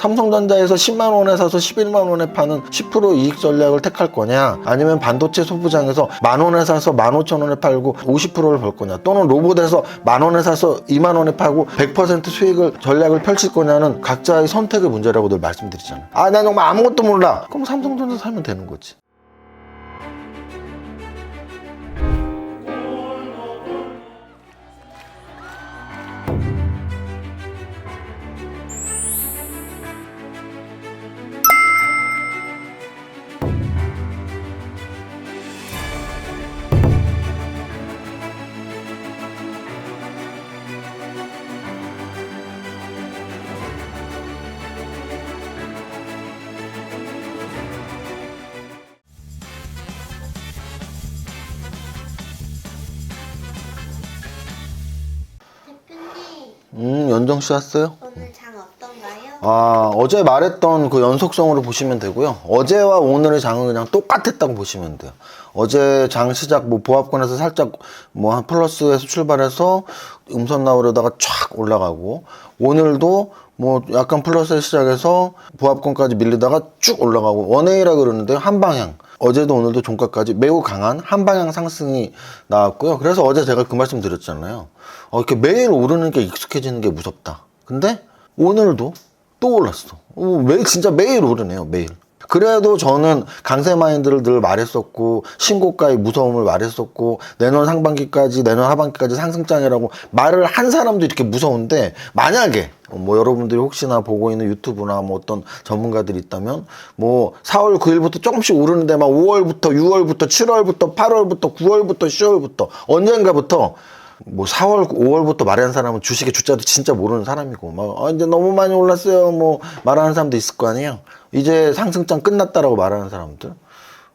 삼성전자에서 10만 원에 사서 11만 원에 파는 10% 이익 전략을 택할 거냐? 아니면 반도체 소부장에서 만 원에 사서 15,000원에 팔고 50%를 벌 거냐? 또는 로봇에서 만 원에 사서 2만 원에 팔고 100% 수익을 전략을 펼칠 거냐는 각자의 선택의 문제라고 늘 말씀드리잖아요. 아난 정말 아무것도 몰라. 그럼 삼성전자 사면 되는 거지 연정 씨 왔어요? 오늘 장 어떤가요? 아, 어제 말했던 그 연속성으로 보시면 되고요. 어제와 오늘의 장은 그냥 똑같았다고 보시면 돼요. 어제 장 시작 뭐 보합권에서 살짝 뭐 한 플러스에서 출발해서 음선 나오려다가 촥 올라가고 오늘도 뭐 약간 플러스에 시작해서 보합권까지 밀리다가 쭉 올라가고 원웨이라 그러는데 한 방향. 어제도 오늘도 종가까지 매우 강한 한 방향 상승이 나왔고요. 그래서 어제 제가 그 말씀 드렸잖아요. 어, 이렇게 매일 오르는 게 익숙해지는 게 무섭다. 근데 오늘도 또 올랐어. 오, 매일 진짜 매일 오르네요. 매일. 그래도 저는 강세 마인드를 늘 말했었고 신고가의 무서움을 말했었고 내년 상반기까지 내년 하반기까지 상승장이라고 말을 한 사람도 이렇게 무서운데 만약에 뭐 여러분들이 혹시나 보고 있는 유튜브나 뭐 어떤 전문가들이 있다면 뭐 4월 9일부터 조금씩 오르는데 막 5월부터 6월부터 7월부터 8월부터 9월부터 10월부터 언젠가부터 뭐 4월, 5월부터 말하는 사람은 주식의 주자도 진짜 모르는 사람이고, 막, 아, 이제 너무 많이 올랐어요. 뭐, 말하는 사람도 있을 거 아니에요. 이제 상승장 끝났다라고 말하는 사람들.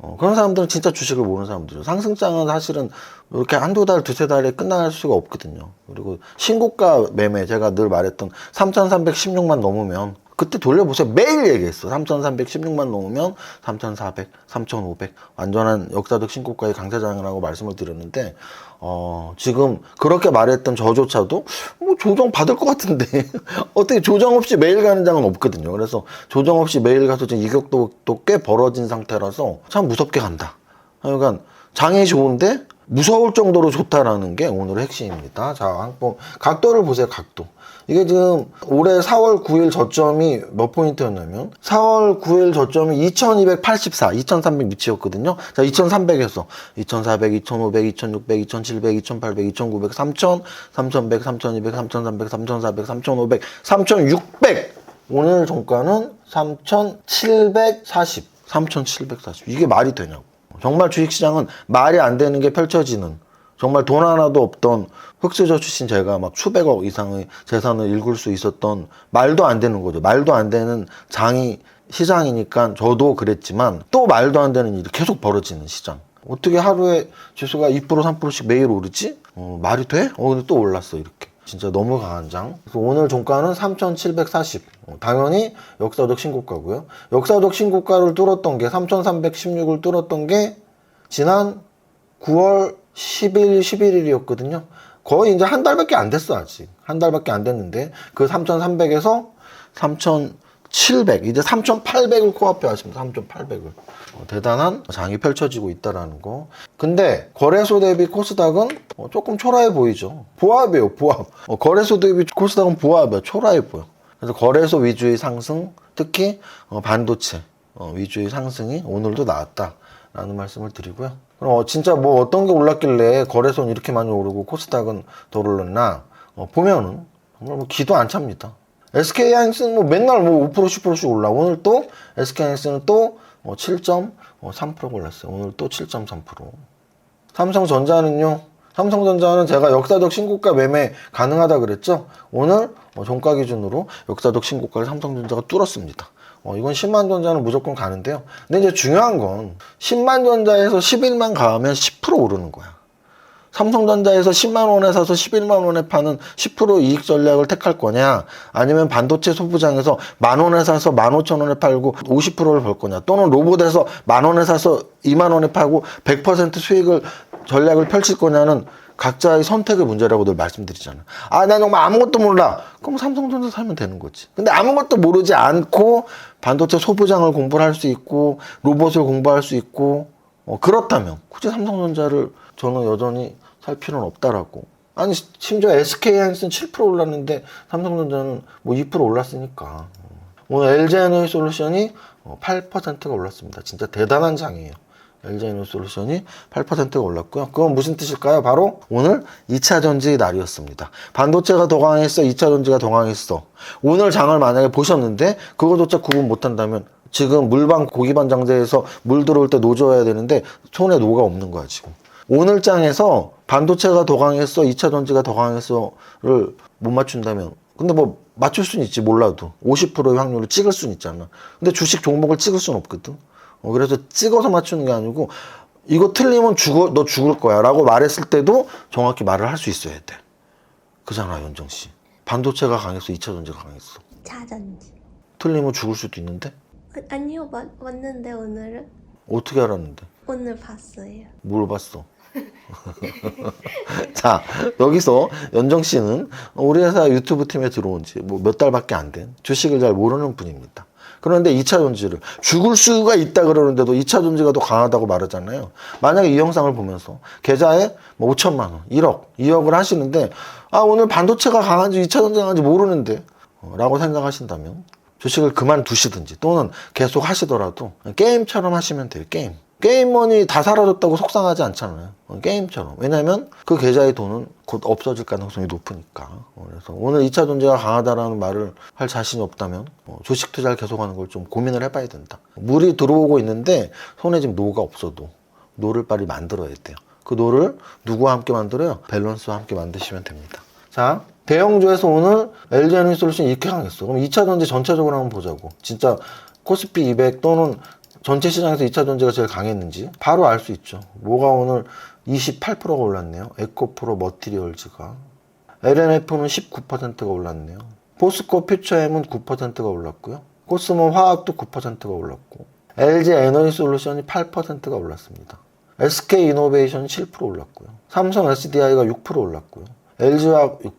어, 그런 사람들은 진짜 주식을 모르는 사람들이죠. 상승장은 사실은 이렇게 한두 달, 두세 달에 끝날 수가 없거든요. 그리고 신고가 매매, 제가 늘 말했던 3,316만 넘으면 그때 돌려보세요. 매일 얘기했어. 3,316만 넘으면 3,400, 3,500 완전한 역사적 신고가의 강세장이라고 말씀을 드렸는데 어, 지금 그렇게 말했던 저조차도 뭐 조정 받을 것 같은데 어떻게 조정 없이 매일 가는 장은 없거든요. 그래서 조정 없이 매일 가서 지금 이격도 또꽤 벌어진 상태라서 참 무섭게 간다. 그러니까 장이 좋은데 무서울 정도로 좋다라는 게 오늘의 핵심입니다. 자, 한번 각도를 보세요. 각도. 이게 지금 올해 4월 9일 저점이 몇 포인트였냐면 4월 9일 저점이 2284, 2300 밑이었거든요. 자, 2300에서 2400, 2500, 2600, 2700, 2800, 2900, 3000, 3100, 3200, 3300, 3400, 3500, 3600. 오늘 종가는 3740, 3740. 이게 말이 되냐고. 정말 주식시장은 말이 안 되는 게 펼쳐지는 정말 돈 하나도 없던 흑수저 출신 제가 막 수백억 이상의 재산을 읽을 수 있었던 말도 안 되는 거죠. 말도 안 되는 장이 시장이니까 저도 그랬지만 또 말도 안 되는 일이 계속 벌어지는 시장. 어떻게 하루에 지수가 2% 3%씩 매일 오르지? 어, 말이 돼? 어, 근데 또 올랐어 이렇게. 진짜 너무 강한 장. 그래서 오늘 종가는 3,740. 어, 당연히 역사적 신고가고요. 역사적 신고가를 뚫었던 게 3,316을 뚫었던 게 지난 9월 10일, 11일이었거든요. 거의 이제 한 달밖에 안 됐어, 아직. 한 달밖에 안 됐는데, 그 3,300에서 3,700, 이제 3,800을 코앞에 하십니다. 3,800을. 어, 대단한 장이 펼쳐지고 있다라는 거. 근데, 거래소 대비 코스닥은 어, 조금 초라해 보이죠. 보합이에요, 보합. 어, 거래소 대비 코스닥은 보합이에요. 초라해 보여. 그래서 거래소 위주의 상승, 특히 어, 반도체 어, 위주의 상승이 오늘도 나왔다 라는 말씀을 드리고요. 그럼 어, 진짜 뭐 어떤 게 올랐길래 거래소는 이렇게 많이 오르고 코스닥은 덜 올랐나 어, 보면은 정말 뭐 기도 안 찹니다. SK 하이닉스는 뭐 맨날 뭐 5% 10%씩 올라. 오늘 또 SK 하이닉스는 또 어, 7.3% 올랐어요. 오늘 또 7.3%. 삼성전자는요. 삼성전자는 제가 역사적 신고가 매매 가능하다 그랬죠. 오늘 어, 종가 기준으로 역사적 신고가를 삼성전자가 뚫었습니다. 어, 이건 10만 전자는 무조건 가는데요. 근데 이제 중요한 건 10만 전자에서 11만 가면 10% 오르는 거야. 삼성전자에서 10만 원에 사서 11만 원에 파는 10% 이익 전략을 택할 거냐 아니면 반도체 소부장에서 만 원에 사서 만 오천 원에 팔고 50%를 벌 거냐 또는 로봇에서 만 원에 사서 2만 원에 팔고 100% 수익을 전략을 펼칠 거냐는 각자의 선택의 문제라고 늘 말씀드리잖아. 아, 나 정말 아무것도 몰라. 그럼 삼성전자 사면 되는 거지. 근데 아무것도 모르지 않고 반도체 소부장을 공부를 할 수 있고 로봇을 공부할 수 있고 어, 그렇다면 굳이 삼성전자를 저는 여전히 살 필요는 없다라고. 아니 시- 심지어 SK하이닉스는 7% 올랐는데 삼성전자는 뭐 2% 올랐으니까. 오늘 LG에너지 솔루션이 8%가 올랐습니다. 진짜 대단한 장이에요. LG에너지 솔루션이 8%가 올랐고요. 그건 무슨 뜻일까요? 바로 오늘 2차 전지 날이었습니다. 반도체가 더 강했어, 2차 전지가 더 강했어. 오늘 장을 만약에 보셨는데 그거조차 구분 못한다면 지금 물방 고기반 장제에서 물 들어올 때 노져야 되는데 손에 노가 없는 거야 지금. 오늘 장에서 반도체가 더 강했어, 2차 전지가 더 강했어를 못 맞춘다면 근데 뭐 맞출 수는 있지 몰라도 50%의 확률로 찍을 수는 있잖아. 근데 주식 종목을 찍을 수는 없거든. 어, 그래서 찍어서 맞추는 게 아니고 이거 틀리면 죽어 너 죽을 거야라고 말했을 때도 정확히 말을 할 수 있어야 돼. 그잖아 연정 씨. 반도체가 강했어, 2차 전지가 강했어. 자전지. 틀리면 죽을 수도 있는데 아, 아니요, 맞, 맞는데 오늘은? 어떻게 알았는데? 오늘 봤어요. 뭘 봤어? 자, 여기서 연정 씨는 우리 회사 유튜브 팀에 들어온 지 뭐 몇 달밖에 안 된 주식을 잘 모르는 분입니다. 그런데 2차 전지를 죽을 수가 있다 그러는데도 2차 전지가 더 강하다고 말하잖아요. 만약에 이 영상을 보면서 계좌에 뭐 5천만 원, 1억, 2억을 하시는데 아 오늘 반도체가 강한지 2차 전지가 강한지 모르는데 어, 라고 생각하신다면 주식을 그만두시든지 또는 계속 하시더라도 게임처럼 하시면 돼요. 게임. 게임머니 다 사라졌다고 속상하지 않잖아요. 어, 게임처럼. 왜냐면 그 계좌의 돈은 곧 없어질 가능성이 높으니까. 어, 그래서 오늘 2차 전지가 강하다라는 말을 할 자신이 없다면 어, 주식 투자를 계속하는 걸 좀 고민을 해봐야 된다. 물이 들어오고 있는데 손에 지금 노가 없어도 노를 빨리 만들어야 돼요. 그 노를 누구와 함께 만들어요? 밸런스와 함께 만드시면 됩니다. 자, 대형주에서 오늘 LG에너지 솔루션 이렇게 강했어. 그럼 2차 전지 전체적으로 한번 보자고. 진짜 코스피 200 또는 전체 시장에서 2차 전지가 제일 강했는지 바로 알 수 있죠. 뭐가 오늘 28%가 올랐네요. 에코프로 머티리얼즈가. LNF는 19%가 올랐네요. 포스코 퓨처엠은 9%가 올랐고요. 코스모 화학도 9%가 올랐고. LG 에너지 솔루션이 8%가 올랐습니다. SK 이노베이션이 7% 올랐고요. 삼성 SDI가 6% 올랐고요. LG화학 6%.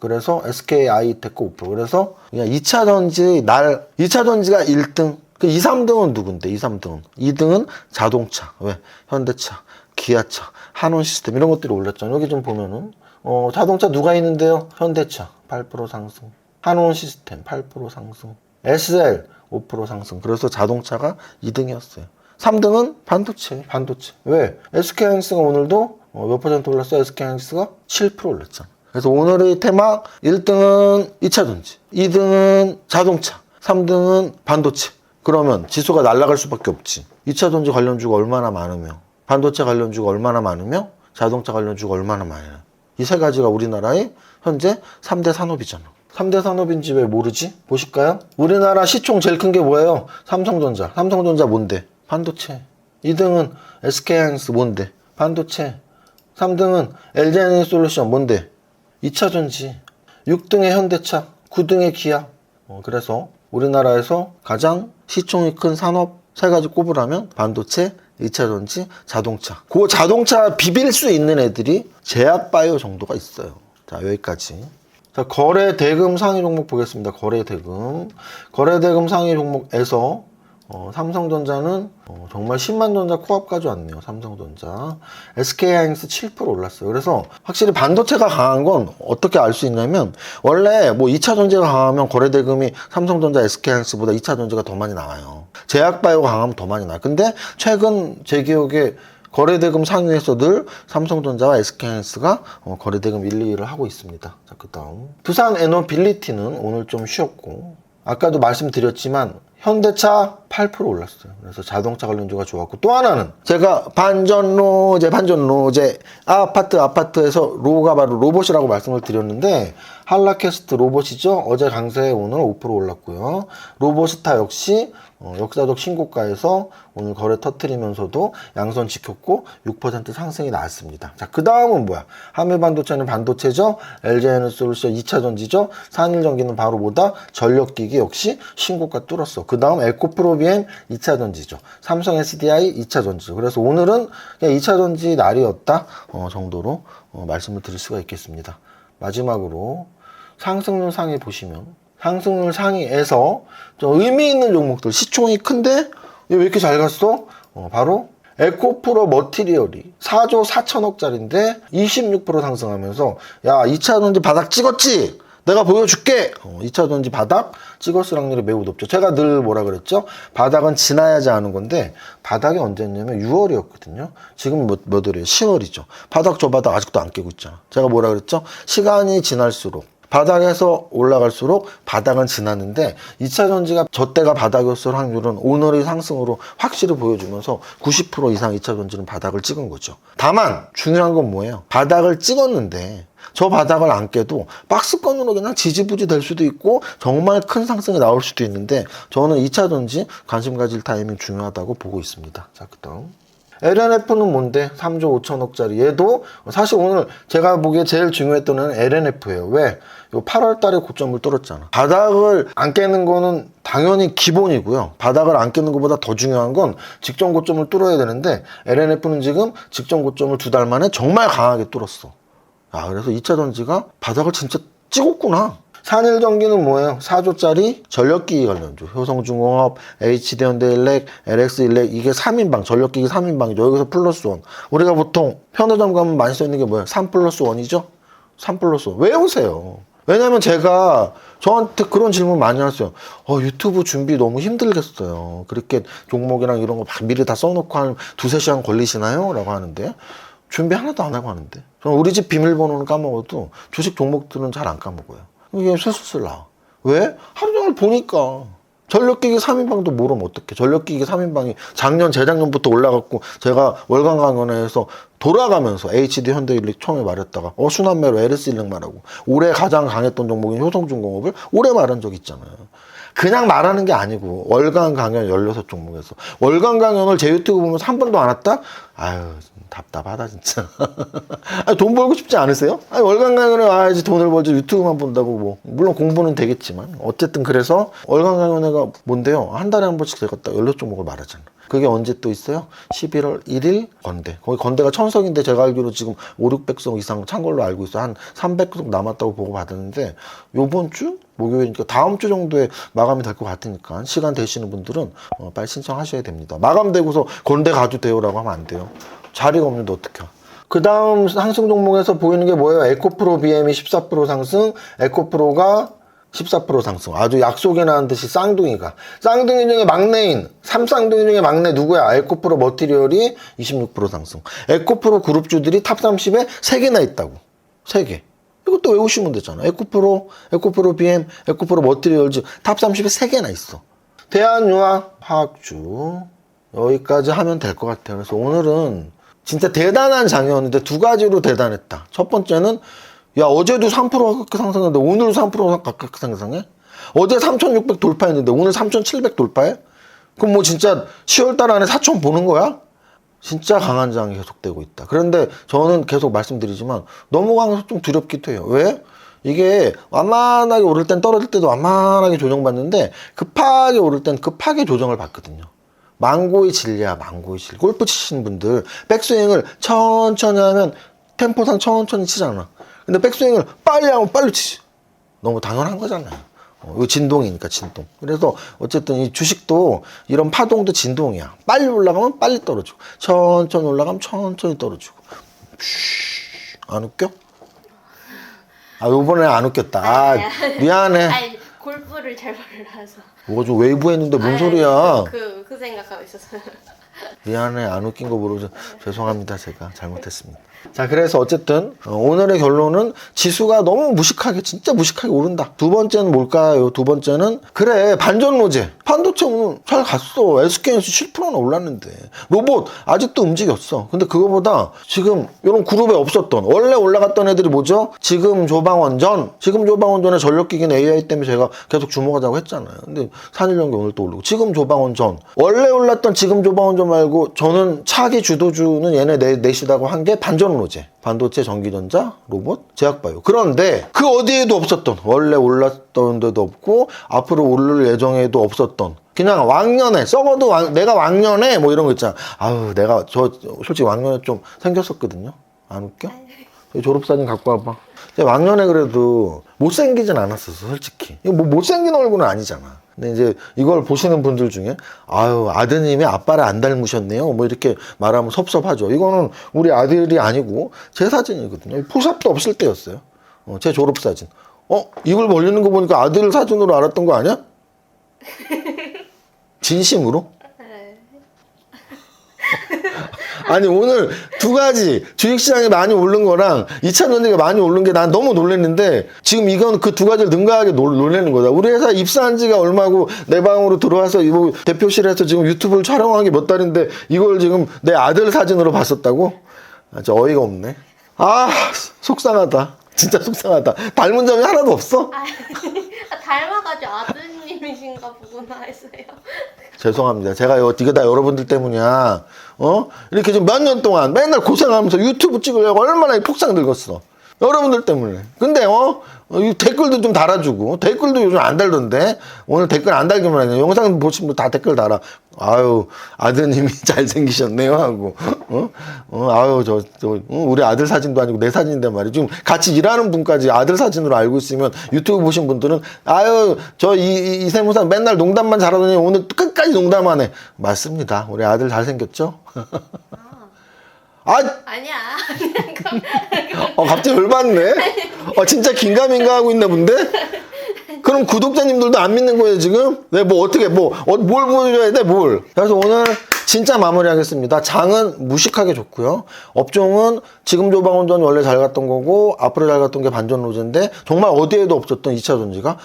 그래서 SK 아이테크 5%. 그래서 그냥 2차 전지 날 2차 전지가 1등. 그 2, 3등은 누군데? 2, 3등은. 2등은 자동차. 왜? 현대차, 기아차, 한원 시스템 이런 것들이 올랐잖아요. 여기 좀 보면은 어, 자동차 누가 있는데요? 현대차 8% 상승. 한원 시스템 8% 상승. SL 5% 상승. 그래서 자동차가 2등이었어요. 3등은 반도체, 반도체. 왜? SK하이닉스가 오늘도 어, 몇 퍼센트 올랐어? SK하이닉스가 7% 올랐잖아. 그래서 오늘의 테마 1등은 2차 전지, 2등은 자동차, 3등은 반도체. 그러면 지수가 날아갈 수밖에 없지. 2차 전지 관련주가 얼마나 많으며, 반도체 관련주가 얼마나 많으며, 자동차 관련주가 얼마나 많으냐. 이 세 가지가 우리나라의 현재 3대 산업이잖아. 3대 산업인지 왜 모르지? 보실까요? 우리나라 시총 제일 큰 게 뭐예요? 삼성전자. 삼성전자 뭔데? 반도체. 2등은 SK하이닉스 뭔데? 반도체. 3등은 LG에너지 솔루션 뭔데? 2차 전지. 6등의 현대차. 9등의 기아. 어, 그래서 우리나라에서 가장 시총이 큰 산업 세 가지 꼽으라면 반도체, 2차 전지, 자동차. 그 자동차 비빌 수 있는 애들이 제약바이오 정도가 있어요. 자, 여기까지. 자, 거래 대금 상위 종목 보겠습니다. 거래 대금. 거래 대금 상위 종목에서 어, 삼성전자는 어, 정말 10만 전자 코앞 가져왔네요. 삼성전자. SK하이닉스 7% 올랐어요. 그래서 확실히 반도체가 강한 건 어떻게 알 수 있냐면 원래 뭐 2차 전지가 강하면 거래 대금이 삼성전자, SK하이닉스보다 2차 전지가 더 많이 나와요. 제약바이오가 강하면 더 많이 나와요. 근데 최근 제 기억에 거래대금 상위에서 늘 삼성전자와 SK하이닉스가 어, 거래대금 1, 2위를 하고 있습니다. 자, 그 다음. 두산 에너빌리티는 오늘 좀 쉬었고, 아까도 말씀드렸지만, 현대차 8% 올랐어요. 그래서 자동차 관련주가 좋았고, 또 하나는 제가 반전로제, 반전로제, 아파트, 아파트에서 로가 바로 로봇이라고 말씀을 드렸는데, 한라캐스트 로봇이죠. 어제 강세에 오늘 5% 올랐고요. 로보스타 역시 어, 역사적 신고가에서 오늘 거래 터트리면서도 양선 지켰고 6% 상승이 나왔습니다. 자, 그 다음은 뭐야? 하밀반도체는 반도체죠. LG에너솔루션 2차 전지죠. 산일 전기는 바로 뭐다? 전력기기 역시 신고가 뚫었어. 그 다음 에코프로비엠 2차 전지죠. 삼성 SDI 2차 전지죠. 그래서 오늘은 그냥 2차 전지 날이었다 어, 정도로 어, 말씀을 드릴 수가 있겠습니다. 마지막으로 상승률 상위 보시면 상승률 상위에서 좀 의미 있는 종목들 시총이 큰데 얘왜 이렇게 잘 갔어? 어, 바로 에코프로 머티리얼이 4조 4천억짜리인데 26% 상승하면서 야 2차 전지 바닥 찍었지? 내가 보여줄게. 어, 2차 전지 바닥 찍었을 확률이 매우 높죠. 제가 늘 뭐라 그랬죠? 바닥은 지나야지 하는 건데 바닥이 언제였냐면 6월이었거든요. 지금 몇, 몇 월이에요? 10월이죠. 바닥 저 바닥 아직도 안 깨고 있잖아. 제가 뭐라 그랬죠? 시간이 지날수록 바닥에서 올라갈수록 바닥은 지났는데 2차 전지가 저 때가 바닥이었을 확률은 오늘의 상승으로 확실히 보여주면서 90% 이상 2차 전지는 바닥을 찍은 거죠. 다만 중요한 건 뭐예요? 바닥을 찍었는데 저 바닥을 안 깨도 박스권으로 그냥 지지부지 될 수도 있고 정말 큰 상승이 나올 수도 있는데 저는 2차 전지 관심 가질 타이밍 중요하다고 보고 있습니다. 자, 그다음 LNF는 뭔데? 3조 5천억짜리. 얘도 사실 오늘 제가 보기에 제일 중요했던 애는 LNF예요. 왜? 요 8월 달에 고점을 뚫었잖아. 바닥을 안 깨는 거는 당연히 기본이고요. 바닥을 안 깨는 것보다 더 중요한 건 직전 고점을 뚫어야 되는데 LNF는 지금 직전 고점을 두 달 만에 정말 강하게 뚫었어. 아, 그래서 2차 전지가 바닥을 진짜 찍었구나. 산일전기는 뭐예요? 4조짜리 전력기기 관련주. 효성중공업, HD현대일렉, LX일렉 이게 3인방, 전력기기 3인방이죠. 여기서 플러스 원. 우리가 보통 편의점 가면 많이 써있는 게 뭐예요? 3 플러스 원이죠? 3 플러스 원. 외우세요. 왜냐면 제가 저한테 그런 질문 많이 하세요. 어, 유튜브 준비 너무 힘들겠어요. 그렇게 종목이랑 이런 거막 미리 다 써놓고 한 두세 시간 걸리시나요? 라고 하는데 준비 하나도 안 하고 하는데 저는 우리 집 비밀번호는 까먹어도 주식 종목들은 잘 안 까먹어요. 이게 쇠수슬 나와. 왜? 하루 종일 보니까. 전력기기 3인방도 모르면 어떡해. 전력기기 3인방이 작년, 재작년부터 올라갔고, 제가 월간 강연회에서 돌아가면서 HD 현대일렉 처음에 말했다가, 어, 순환매로 LS일렉 말하고, 올해 가장 강했던 종목인 효성중공업을 올해 말한 적 있잖아요. 그냥 말하는 게 아니고, 월간 강연 16 종목에서. 월간 강연을 제 유튜브 보면서 한 번도 안 왔다? 아유, 답답하다, 진짜. 아니, 돈 벌고 싶지 않으세요? 아니, 월간 강연에 와야지 돈을 벌지 유튜브만 본다고 뭐. 물론 공부는 되겠지만. 어쨌든 그래서 월간 강연회가 뭔데요? 한 달에 한 번씩 제가 딱 연료 종목을 말하잖아. 그게 언제 또 있어요? 11월 1일 건대. 거기 건대가 천석인데 제가 알기로 지금 5, 600석 이상 찬 걸로 알고 있어. 한 300석 남았다고 보고 받았는데 요번 주 목요일이니까 다음 주 정도에 마감이 될 것 같으니까 시간 되시는 분들은 어, 빨리 신청하셔야 됩니다. 마감되고서 건대 가도 돼요라고 하면 안 돼요. 자리가 없는데 어떡해. 그 다음 상승 종목에서 보이는 게 뭐예요? 에코프로 BM이 14% 상승, 에코프로가 14% 상승. 아주 약속이 나는 듯이 쌍둥이가. 쌍둥이 중에 막내인, 삼쌍둥이 중에 막내 누구야? 에코프로 머티리얼이 26% 상승. 에코프로 그룹주들이 탑 30에 3개나 있다고. 3개. 이것도 외우시면 되잖아. 에코프로, 에코프로 BM, 에코프로 머티리얼즈 탑 30에 3개나 있어. 대한유화 화학주. 여기까지 하면 될 것 같아요. 그래서 오늘은 진짜 대단한 장이었는데 두 가지로 대단했다. 첫 번째는 야 어제도 3% 가깝게 상승했는데 오늘도 3% 가깝게 상승해? 어제 3,600 돌파했는데 오늘 3,700 돌파해? 그럼 뭐 진짜 10월 달 안에 4,000 보는 거야? 진짜 강한 장이 계속되고 있다. 그런데 저는 계속 말씀드리지만 너무 강해서 좀 두렵기도 해요. 왜? 이게 완만하게 오를 땐 떨어질 때도 완만하게 조정받는데 급하게 오를 땐 급하게 조정을 받거든요. 망고의 진리야, 망고의 진리. 골프 치시는 분들, 백스윙을 천천히 하면 템포상 천천히 치잖아. 근데 백스윙을 빨리 하면 빨리 치지. 너무 당연한 거잖아요. 어, 이거 진동이니까, 진동. 그래서 어쨌든 이 주식도 이런 파동도 진동이야. 빨리 올라가면 빨리 떨어지고, 천천히 올라가면 천천히 떨어지고. 쉬, 안 웃겨? 아, 요번에 안 웃겼다. 아, 미안해. 아니 골프를 잘 몰라서. 뭐가 좀 외부 했는데 뭔 소리야. 그, 그 생각하고 있었어요. 미안해 안 웃긴 거 모르고 죄송합니다 제가 잘못했습니다. 자 그래서 어쨌든 어, 오늘의 결론은 지수가 너무 무식하게 진짜 무식하게 오른다. 두 번째는 뭘까요? 두 번째는 그래 반전 로제 반도체 오늘 잘 갔어. SK에서 7%나 올랐는데 로봇 아직도 움직였어. 근데 그거보다 지금 이런 그룹에 없었던 원래 올라갔던 애들이 뭐죠? 지금 조방원전 지금 조방원전의 전력기기는 AI 때문에 제가 계속 주목하자고 했잖아요. 근데 산일연기 오늘 또 오르고 지금 조방원전 원래 올랐던 지금 조방원전 말고 저는 차기 주도주는 얘네 내, 넷이라고 한 게 반전 로제 반도체 전기전자 로봇 제약바이오. 그런데 그 어디에도 없었던 원래 올랐던 데도 없고 앞으로 오를 예정에도 없었던 그냥 왕년에 썩어도 왕- 내가 왕년에 뭐 이런 거 있잖아. 아우 내가 저 솔직히 왕년에 좀 생겼었거든요. 안 웃겨? 졸업사진 갖고 와봐. 왕년에 그래도 못생기진 않았었어 솔직히. 이거 뭐 못생긴 얼굴은 아니잖아 근데 이제 이걸 보시는 분들 중에 아유 아드님이 아빠를 안 닮으셨네요 뭐 이렇게 말하면 섭섭하죠 이거는 우리 아들이 아니고 제 사진이거든요 포샵도 없을 때였어요 어, 제 졸업사진 어? 이걸 벌리는 거 보니까 아들 사진으로 알았던 거 아니야? 진심으로? 아니 오늘 두 가지 주식시장이 많이 오른 거랑 2차 전지가 많이 오른 게 난 너무 놀랐는데 지금 이건 그 두 가지를 능가하게 놀, 놀라는 거다 우리 회사 입사한 지가 얼마고 내 방으로 들어와서 이거 대표실에서 지금 유튜브를 촬영한 게 몇 달인데 이걸 지금 내 아들 사진으로 봤었다고? 아, 진짜 어이가 없네 아 속상하다 진짜 속상하다 닮은 점이 하나도 없어? 아, 닮아가지고 아드님이신가 보구나 했어요. 죄송합니다. 제가 요- 이게 다 여러분들 때문이야. 어? 이렇게 지금 몇 년 동안 맨날 고생하면서 유튜브 찍으려고 얼마나 폭삭 늙었어. 여러분들 때문에. 근데 어? 어, 이 댓글도 좀 달아주고. 댓글도 요즘 안 달던데? 오늘 댓글 안 달기만 하냐 영상 보시면 다 댓글 달아. 아유 아드님이 잘생기셨네요 하고. 어? 어 아유 저, 저 어, 우리 아들 사진도 아니고 내 사진인데 말이야. 지금 같이 일하는 분까지 아들 사진으로 알고 있으면 유튜브 보신 분들은 아유 저 이 이세무사 맨날 농담만 잘하더니 오늘 끝까지 농담하네. 맞습니다. 우리 아들 잘생겼죠 아 아니야. 어, 갑자기 열받네. 어, 진짜 긴가민가 하고 있나 본데? 그럼 구독자님들도 안 믿는 거예요, 지금? 네, 뭐, 어떻게, 뭐, 어, 뭘 보여줘야 돼, 뭘? 그래서 오늘 진짜 마무리하겠습니다. 장은 무식하게 좋고요. 업종은 지금 조방운전 원래 잘 갔던 거고, 앞으로 잘 갔던 게 반전 로제인데, 정말 어디에도 없었던 2차 전지가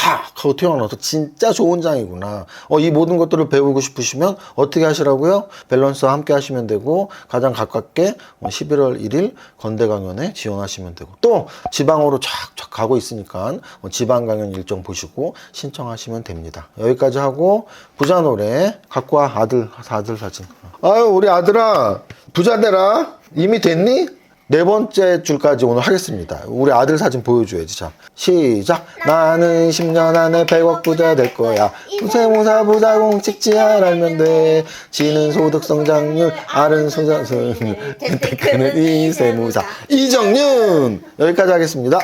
팍! 하고 튀어나와서 진짜 좋은 장이구나. 어, 이 모든 것들을 배우고 싶으시면 어떻게 하시라고요? 밸런스와 함께 하시면 되고, 가장 가깝게 어, 11월 1일 건대 강연에 지원하시면 되고, 또 지방으로 쫙쫙 가고 있으니까 어, 지방 강연 일정 보시고 신청하시면 됩니다. 여기까지 하고, 부자 노래 갖고 와, 아들, 아들 사진. 아유, 우리 아들아, 부자 되라. 이미 됐니? 네 번째 줄까지 오늘 하겠습니다. 우리 아들 사진 보여줘야지. 자, 시작. 나는 10년 안에 100억 부자 될 거야. 세무사 부자공 찍지야 알면 돼. 지는 소득 성장률, 알은 소장률. 테크는 이 세무사. 이정윤! 여기까지 하겠습니다.